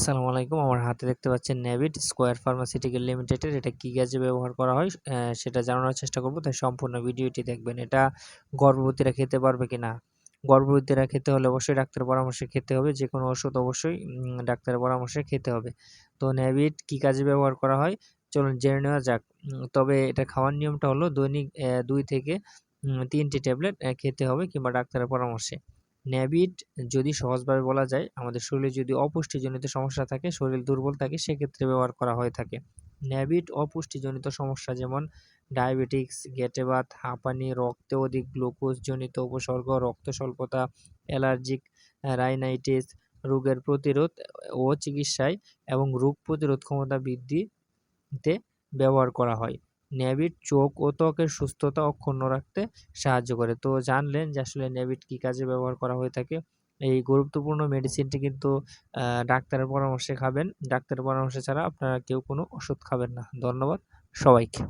আসসালামু আলাইকুম। আমার হাতে দেখতে পাচ্ছেন নেভিট স্কোয়ার ফার্মাসিউটিক্যাল লিমিটেডের এটা কী কাজে ব্যবহার করা হয় সেটা জানানোর চেষ্টা করব। তাই সম্পূর্ণ ভিডিওটি দেখবেন। এটা গর্ভবতীরা খেতে পারবে কি না গর্ভবতীরা খেতে হলে অবশ্যই ডাক্তারের পরামর্শে খেতে হবে। যে কোনো ওষুধ অবশ্যই ডাক্তারের পরামর্শে খেতে হবে। তো নেভিট কী কাজে ব্যবহার করা হয়? চলুন জেনে নেওয়া যাক। তবে এটা খাওয়ার নিয়মটা হলো দৈনিক দুই থেকে তিনটি ট্যাবলেট খেতে হবে কিংবা ডাক্তারের পরামর্শে। ন্যাবিট যদি সহজভাবে বলা যায়, আমাদের শরীরে যদি অপুষ্টিজনিত সমস্যা থাকে, শরীর দুর্বল থাকে, সেক্ষেত্রে ব্যবহার করা হয়ে থাকে। ন্যাবিট অপুষ্টিজনিত সমস্যা যেমন ডায়াবেটিক্স গেটেবাত হাঁপানি, রক্তে অধিক গ্লুকোজজনিত উপসর্গ, রক্ত স্বল্পতা, অ্যালার্জিক রাইনাইটিস, রোগের প্রতিরোধ ও চিকিৎসায় এবং রোগ প্রতিরোধ ক্ষমতা বৃদ্ধিতে ব্যবহার করা হয়। ন্যাবিট চোখ ও ত্বকের সুস্থতা অক্ষুণ্ণ রাখতে সাহায্য করে। তো জানলেন যে আসলে ন্যাবিট কী কাজে ব্যবহার করা হয়ে থাকে। এই গুরুত্বপূর্ণ মেডিসিনটি কিন্তু ডাক্তারের পরামর্শে খাবেন। ডাক্তারের পরামর্শ ছাড়া আপনারা কেউ কোনো ওষুধ খাবেন না। ধন্যবাদ সবাইকে।